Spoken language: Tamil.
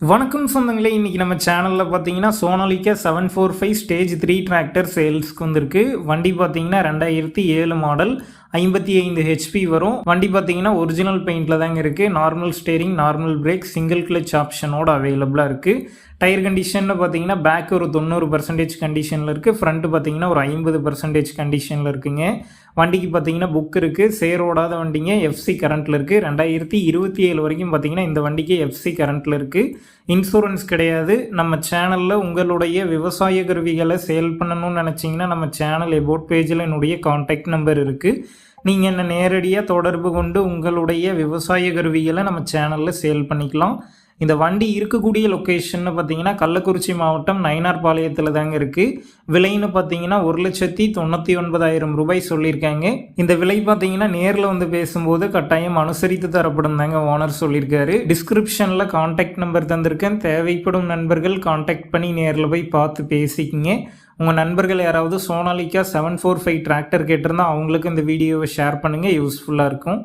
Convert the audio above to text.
வணக்கம் சொந்தங்களே இன்றைக்கி நம்ம சேனலில் பார்த்தீங்கன்னா Sonalika seven four five stage three tractor சேல்ஸ்க்கு வந்திருக்கு. வண்டி பார்த்தீங்கன்னா ரெண்டாயிரத்தி ஏழு மாடல் ஐம்பத்தி ஐந்து ஹெச்பி வரும். வண்டி பார்த்தீங்கன்னா ஒரிஜினல் பெயிண்டில் தாங்க இருக்குது normal steering normal brake single clutch ஆப்ஷனோட அவைலபிளாக இருக்குது டயர் கண்டிஷனில் பார்த்தீங்கன்னா பேக் ஒரு தொண்ணூறு பர்சன்டேஜ் கண்டிஷனில் இருக்குது ஃப்ரண்ட்டு பார்த்தீங்கன்னா ஒரு ஐம்பது பர்சன்டேஜ் கண்டிஷனில் இருக்குங்க. வண்டிக்கு பார்த்தீங்கன்னா புக் இருக்குது சேர் ஓடாத வண்டிங்க எஃப்சி கரண்ட்டில் இருக்குது ரெண்டாயிரத்தி இருபத்தி ஏழு வரைக்கும் பார்த்தீங்கன்னா இந்த வண்டிக்கு எஃப்சி கரண்ட்டில் இருக்குது இன்சூரன்ஸ் கிடையாது. நம்ம சேனலில் உங்களுடைய விவசாய கருவிகளை சேல் பண்ணணும்னு நினச்சிங்கன்னா நம்ம சேனல் எபோட் பேஜில் என்னுடைய காண்டாக்ட் நம்பர் இருக்குது நீங்கள் என்னை நேரடியாக தொடர்பு கொண்டு உங்களுடைய விவசாய கருவிகளை நம்ம சேனலில் சேல் பண்ணிக்கலாம். இந்த வண்டி இருக்கக்கூடிய லொக்கேஷன்னு பார்த்தீங்கன்னா கள்ளக்குறிச்சி மாவட்டம் நயினார்பாளையத்தில் தாங்க இருக்குது விலைன்னு பார்த்தீங்கன்னா ஒரு லட்சத்தி தொண்ணூற்றி ஒன்பதாயிரம் ரூபாய் சொல்லியிருக்காங்க. இந்த விலை பார்த்தீங்கன்னா நேரில் வந்து பேசும்போது கட்டாயம் அனுசரித்து தரப்படும் தாங்க ஓனர் சொல்லியிருக்காரு. டிஸ்கிரிப்ஷனில் காண்டாக்ட் நம்பர் தந்திருக்கேன். தேவைப்படும் நண்பர்கள் காண்டாக்ட் பண்ணி நேரில் போய் பார்த்து பேசிக்கிங்க. உங்கள் நண்பர்கள் யாராவது Sonalika seven four five tractor கேட்டிருந்தா அவங்களுக்கு இந்த வீடியோவை ஷேர் பண்ணுங்கள் யூஸ்ஃபுல்லாக இருக்கும்.